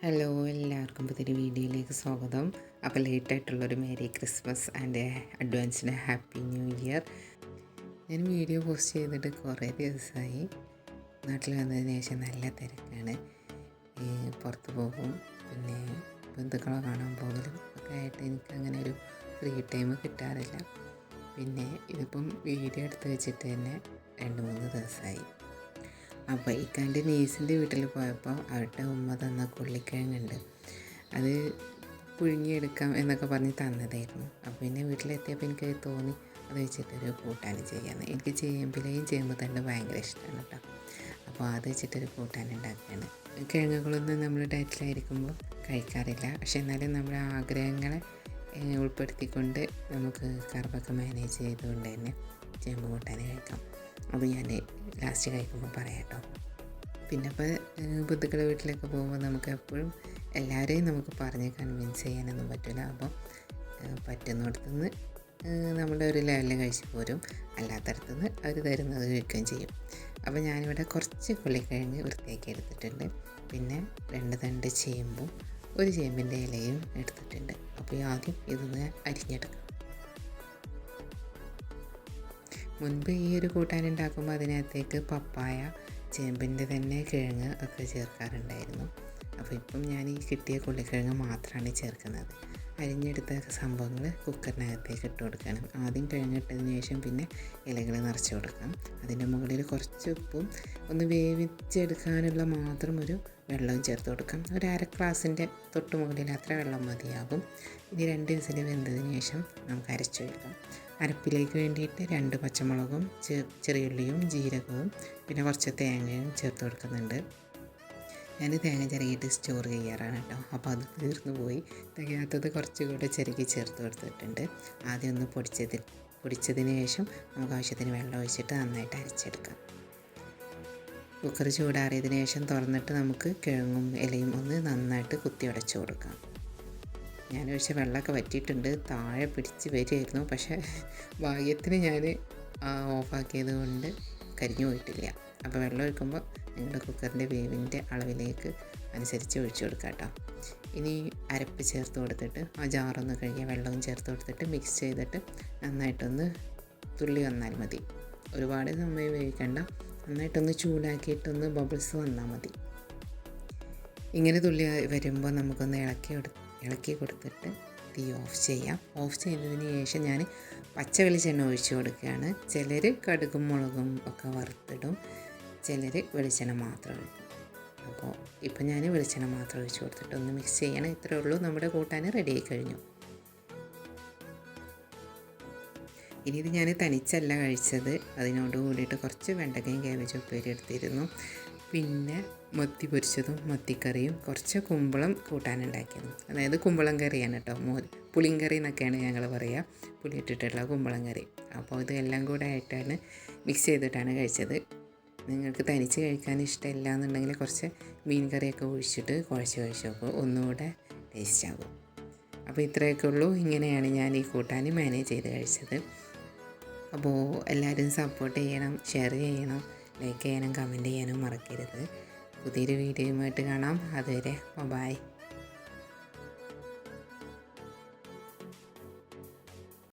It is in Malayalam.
ഹലോ എല്ലാവർക്കും പുതിയൊരു വീഡിയോയിലേക്ക് സ്വാഗതം. അപ്പോൾ ലേറ്റായിട്ടുള്ളൊരു മേരി ക്രിസ്മസ് ആൻഡ് അഡ്വാൻസിന് ഹാപ്പി ന്യൂ ഇയർ ഞാൻ വീഡിയോ പോസ്റ്റ് ചെയ്തിട്ട് കുറേ ദിവസമായി നാട്ടിൽ വന്നതിന് ശേഷം നല്ല തിരക്കാണ്. പുറത്ത് പോകും പിന്നെ ബന്ധുക്കളെ കാണാൻ പോകലും ഒക്കെ ആയിട്ട് എനിക്ക് അങ്ങനെ ഒരു ഫ്രീ ടൈം കിട്ടാറില്ല. പിന്നെ ഇതിപ്പം വീഡിയോ എടുത്ത് വെച്ചിട്ട് തന്നെ രണ്ട് മൂന്ന് ദിവസമായി. അപ്പോൾ ഇക്കാന്റെ നീസിന്റെ വീട്ടിൽ പോയപ്പോൾ അവരുടെ ഉമ്മ തന്ന കൊള്ളിക്കിഴങ്ങുണ്ട്. അത് പുഴുങ്ങിയെടുക്കാം എന്നൊക്കെ പറഞ്ഞ് തന്നതായിരുന്നു. അപ്പോൾ പിന്നെ വീട്ടിലെത്തിയപ്പോൾ എനിക്ക് തോന്നി അത് വെച്ചിട്ടൊരു കൂട്ടാൻ ചെയ്യാമെന്ന്. എനിക്ക് ചേമ്പിലയും ചേമ്പ് തണ്ട് ഭയങ്കര ഇഷ്ടമാണ് കേട്ടോ. അപ്പോൾ അത് വെച്ചിട്ടൊരു കൂട്ടാൻ ഉണ്ടാക്കുകയാണ്. കിഴങ്ങുകളൊന്നും നമ്മൾ ഡയറ്റിലായിരിക്കുമ്പോൾ കഴിക്കാറില്ല. പക്ഷെ എന്നാലും നമ്മുടെ ആഗ്രഹങ്ങളെ ഉൾപ്പെടുത്തിക്കൊണ്ട് നമുക്ക് കറുപ്പൊക്കെ മാനേജ് ചെയ്തുകൊണ്ട് തന്നെ ചേമ്പ് കൂട്ടാൻ കഴിക്കാം. അത് ഞാൻ ലാസ്റ്റ് കഴിക്കുമ്പോൾ പറയാം കേട്ടോ പിന്നെ ഇപ്പോൾ ബന്ധുക്കളുടെ വീട്ടിലൊക്കെ പോകുമ്പോൾ നമുക്ക് എപ്പോഴും എല്ലാവരെയും നമുക്ക് പറഞ്ഞ് കൺവിൻസ് ചെയ്യാനൊന്നും പറ്റില്ല അപ്പോൾ പറ്റുന്നിടത്തുനിന്ന് നമ്മുടെ ഒരു ലെവലിൽ കഴിച്ച് പോരും. അല്ലാത്തടത്തുനിന്ന് അവർ തരുന്നത് കഴിക്കുകയും ചെയ്യും. അപ്പോൾ ഞാനിവിടെ കുറച്ച് കൊള്ളിക്കിഴങ്ങ് വൃത്തിയാക്കി എടുത്തിട്ടുണ്ട്. പിന്നെ രണ്ട് തണ്ട് ചേമ്പും ഒരു ചേമ്പിന്റെ ഇലയും എടുത്തിട്ടുണ്ട്. അപ്പോൾ ആദ്യം ഇതൊന്ന് അരിഞ്ഞെടുക്കാം. മുൻപ് ഈ ഒരു കൂട്ടാൻ ഉണ്ടാക്കുമ്പോൾ അതിനകത്തേക്ക് പപ്പായ ചേമ്പിന്റെ തന്നെ കിഴങ്ങ് ഒക്കെ ചേർക്കാറുണ്ടായിരുന്നു. അപ്പോൾ ഇപ്പം ഞാൻ ഈ കിട്ടിയ കൊള്ളിക്കിഴങ്ങ് മാത്രമാണ് ചേർക്കുന്നത്. അരിഞ്ഞെടുത്ത സംഭവങ്ങൾ കുക്കറിനകത്തേക്ക് ഇട്ട് കൊടുക്കണം. ആദ്യം കഴിഞ്ഞിട്ടതിന് ശേഷം പിന്നെ ഇലകൾ നിറച്ച് കൊടുക്കാം. അതിന്റെ മുകളിൽ കുറച്ച് ഉപ്പും ഒന്ന് വേവിച്ചെടുക്കാനുള്ള മാത്രം ഒരു വെള്ളവും ചേർത്ത് കൊടുക്കാം. ഒരു അര ഗ്ലാസിന്റെ തൊട്ട് മുകളിൽ അത്ര വെള്ളം മതിയാകും. ഇനി രണ്ട് വിസിൽ വെന്തതിന് ശേഷം നമുക്ക് അരച്ചു വയ്ക്കാം അരപ്പിലേക്ക് വേണ്ടിയിട്ട് രണ്ട് പച്ചമുളകും ചെറിയുള്ളിയും ജീരകവും പിന്നെ കുറച്ച് തേങ്ങയും ചേർത്ത് കൊടുക്കുന്നുണ്ട്. ഞാൻ തേങ്ങ ചിരകിയിട്ട് സ്റ്റോർ ചെയ്യാറാണ് കേട്ടോ. അപ്പോൾ അത് തീർന്നു പോയി. തികയാത്തത് കുറച്ചുകൂടെ ചിരകി ചേർത്ത് കൊടുത്തിട്ടുണ്ട്. ആദ്യം ഒന്ന് പൊടിച്ചതിന് പൊടിച്ചതിന് ശേഷം നമുക്ക് ആവശ്യത്തിന് വെള്ളം ഒഴിച്ചിട്ട് നന്നായിട്ട് അരച്ചെടുക്കാം. കുക്കർ ചൂടാറിയതിന് ശേഷം തുറന്നിട്ട് നമുക്ക് കിഴങ്ങും ഇലയും ഒന്ന് നന്നായിട്ട് കുത്തി ഉടച്ചു കൊടുക്കാം. ഞാൻ പക്ഷെ വെള്ളമൊക്കെ വറ്റിയിട്ടുണ്ട്. താഴെ പിടിച്ച് വരുമായിരുന്നു. പക്ഷേ ഭാഗ്യത്തിന് ഞാൻ ഓഫാക്കിയത് കൊണ്ട് കരിഞ്ഞു പോയിട്ടില്ല. അപ്പോൾ വെള്ളം ഒഴിക്കുമ്പോൾ നിങ്ങളുടെ കുക്കറിന്റെ വേവിന്റെ അളവിലേക്ക് അനുസരിച്ച് ഒഴിച്ചു കൊടുക്കുക കേട്ടോ. ഇനി അരപ്പ് ചേർത്ത് കൊടുത്തിട്ട് ആ ജാറൊന്ന് കഴുകിയ വെള്ളവും ചേർത്ത് കൊടുത്തിട്ട് മിക്സ് ചെയ്തിട്ട് നന്നായിട്ടൊന്ന് തുള്ളി വന്നാൽ മതി. ഒരുപാട് സമയം വേവിക്കണ്ട. നന്നായിട്ടൊന്ന് ചൂടാക്കിയിട്ടൊന്ന് ബബിൾസ് വന്നാൽ മതി. ഇങ്ങനെ തുള്ളി വരുമ്പോൾ നമുക്കൊന്ന് ഇളക്കി ഇളക്കി കൊടുത്തിട്ട് തീ ഓഫ് ചെയ്യാം. ഓഫ് ചെയ്തതിന് ശേഷം ഞാൻ പച്ച വെളിച്ചെണ്ണ ഒഴിച്ചു കൊടുക്കുകയാണ്. ചിലർ കടുകും മുളകും ഒക്കെ വറുത്തിടും. ചിലർ വെളിച്ചെണ്ണ മാത്രം ഒഴിക്കും. അപ്പോൾ ഇപ്പം ഞാൻ വെളിച്ചെണ്ണ മാത്രം ഒഴിച്ചു കൊടുത്തിട്ട് ഒന്ന് മിക്സ് ചെയ്യണം. ഇത്രയേ ഉള്ളൂ. നമ്മുടെ കൂട്ടാൻ റെഡി ആയി കഴിഞ്ഞു. ഇനി ഇത് ഞാൻ തനിച്ചല്ല കഴിച്ചത്. അതിനോട് കൂടിയിട്ട് കുറച്ച് വെണ്ടക്കയും ക്യാബേജ് ഉപ്പേരി എടുത്തിരുന്നു. പിന്നെ മത്തി പൊരിച്ചതും മത്തിക്കറിയും കുറച്ച് കുമ്പളം കൂട്ടാനുണ്ടാക്കിയതും അതായത് കുമ്പളം കറിയാണ് കേട്ടോ മോ പുളിങ്കറി എന്നൊക്കെയാണ് ഞങ്ങൾ പറയുക പുളിയിട്ടിട്ടുള്ള കുമ്പളം കറി. അപ്പോൾ ഇത് എല്ലാം കൂടെ ആയിട്ടാണ് മിക്സ് ചെയ്തിട്ടാണ് കഴിച്ചത്. നിങ്ങൾക്ക് തനിച്ച് കഴിക്കാൻ ഇഷ്ടമില്ല എന്നുണ്ടെങ്കിൽ കുറച്ച് മീൻ കറിയൊക്കെ ഒഴിച്ചിട്ട് കുഴച്ച് കഴിച്ച് നോക്കും ഒന്നുകൂടെ ടേസ്റ്റ് ആകും. അപ്പോൾ ഇത്രയൊക്കെ ഉള്ളൂ. ഇങ്ങനെയാണ് ഞാൻ ഈ കൂട്ടാൻ മാനേജ് ചെയ്ത് കഴിച്ചത്. അപ്പോൾ എല്ലാവരും സപ്പോർട്ട് ചെയ്യണം ഷെയർ ചെയ്യണം ലൈക്ക് ചെയ്യാനും കമന്റ് ചെയ്യാനും മറക്കരുത്. പുതിയൊരു വീഡിയോയുമായിട്ട് കാണാം. അതുവരെ ബൈ